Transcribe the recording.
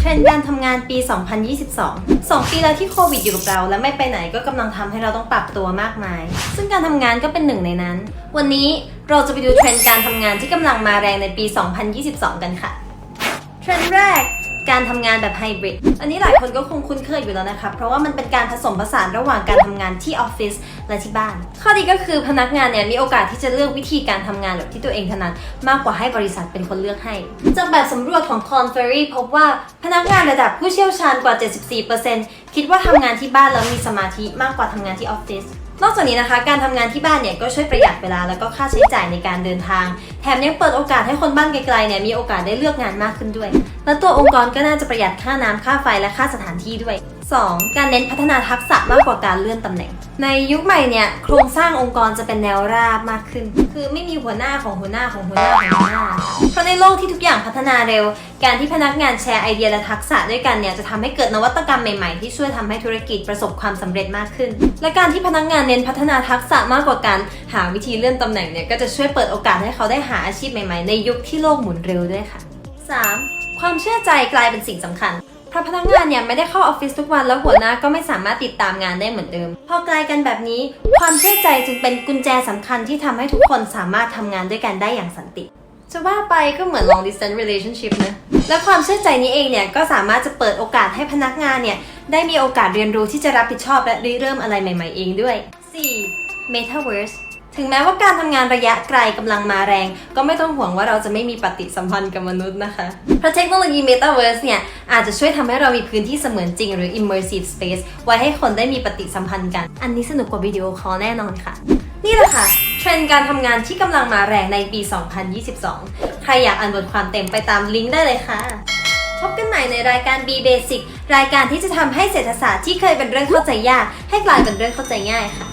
เทรนด์การทำงานปี 2022 2 ปีแล้วที่โควิดอยู่กับเราและไม่ไปไหนก็กำลังทำให้เราต้องปรับตัวมากมาย ซึ่งการทำงานก็เป็นหนึ่งในนั้น วันนี้เราจะไปดูเทรนด์การทำงานที่กำลังมาแรงในปี 2022 กันค่ะ เทรนด์แรก การทำงานแบบไฮบริด อันนี้หลายคนก็คงคุ้นเคยอยู่แล้วนะคะ เพราะว่ามันเป็นการผสมผสานระหว่างการทำงานที่ออฟฟิศและที่บ้าน ข้อดีก็คือพนักงานเนี่ยมีโอกาสที่จะเลือกวิธีการทำงานแบบที่ตัวเองถนัดมากกว่าให้บริษัทเป็นคนเลือกให้ จากแบบสำรวจของ c o n f e r y พบว่าพนักงานระดับผู้เชี่ยวชาญกว่า 74%คิดว่าทำงานที่บ้านแล้วมีสมาธิมากกว่าทำงานที่ออฟฟิศ นอกจากนี้นะคะ การทำงานที่บ้านเนี่ยก็ช่วยประหยัดเวลาแล้วก็ค่าใช้จ่ายในการเดินทาง แถมยังเปิดโอกาสให้คนบ้านไกลๆเนี่ยมีโอกาสได้เลือกงานมากขึ้นด้วย และตัวองค์กรก็น่าจะประหยัดค่าน้ำค่าไฟและค่าสถานที่ด้วย 2. การเน้นพัฒนาทักษะมากกว่าการเลื่อนตำแหน่ง ในยุคใหม่เนี่ยโครงสร้างองค์กรจะเป็นแนวราบมากขึ้น คือไม่มีหัวหน้าของหัวหน้าของหัวหน้าของหัวหน้า เพราะในโลกที่ทุกอย่างพัฒนาเร็ว การที่พนักงานแชร์ไอเดียและทักษะด้วยกันเนี่ยจะทำให้เกิดนวัตกรรมใหม่ๆ ที่ช่วยทำให้ธุรกิจประสบความสำเร็จมากขึ้น และการที่พนักงานเน้นพัฒนาทักษะมากกว่าการหาวิธีเลื่อนตำแหน่งเนี่ยก็จะช่วยเปิดโอกาสให้เขาได้หาอาชีพใหม่ๆ ในยุคที่โลกหมุนเร็วด้วยค่ะ 3. ความเชื่อใจกลายเป็นสิ่งสำคัญ ราะพนักงานเนี่ยไม่ได้เข้าออฟฟิศทุกวันแล้วหัวหน้าก็ไม่สามารถติดตามงานได้เหมือนเดิม พอไกลกันแบบนี้ ความเชื่อใจจึงเป็นกุญแจสำคัญที่ทำให้ทุกคนสามารถทำงานด้วยกันได้อย่างสันติจะว่าไปก็เหมือน long distance relationship นะ และความเชื่อใจนี้เองเนี่ยก็สามารถจะเปิดโอกาสให้พนักงานเนี่ยได้มีโอกาสเรียนรู้ที่จะรับผิดชอบและริเริ่มอะไรใหม่ ๆ เองด้วย 4. Metaverse ถึงแม้ว่าการทำงานระยะไกลกำลังมาแรง ก็ไม่ต้องห่วงว่าเราจะไม่มีปฏิสัมพันธ์กับมนุษย์นะคะเพราะเทคโนโลยี Metaverse เนี่ย อาจจะช่วยทำให้เรามีพื้นที่เสมือนจริงหรือ Immersive Space ไว้ให้คนได้มีปฏิสัมพันธ์กัน อันนี้สนุกกว่าวิดีโอคอลแน่นอนค่ะ นี่แหละค่ะเทรนด์การทำงานที่กำลังมาแรงในปี 2022 ใครอยากอ่านบทความเต็มไปตามลิงก์ได้เลยค่ะพบกันใหม่ในรายการ B Basic รายการที่จะทำให้เศรษฐศาสตร์ที่เคยเป็นเรื่องเข้าใจยาก ให้กลายเป็นเรื่องเข้าใจง่ายค่ะ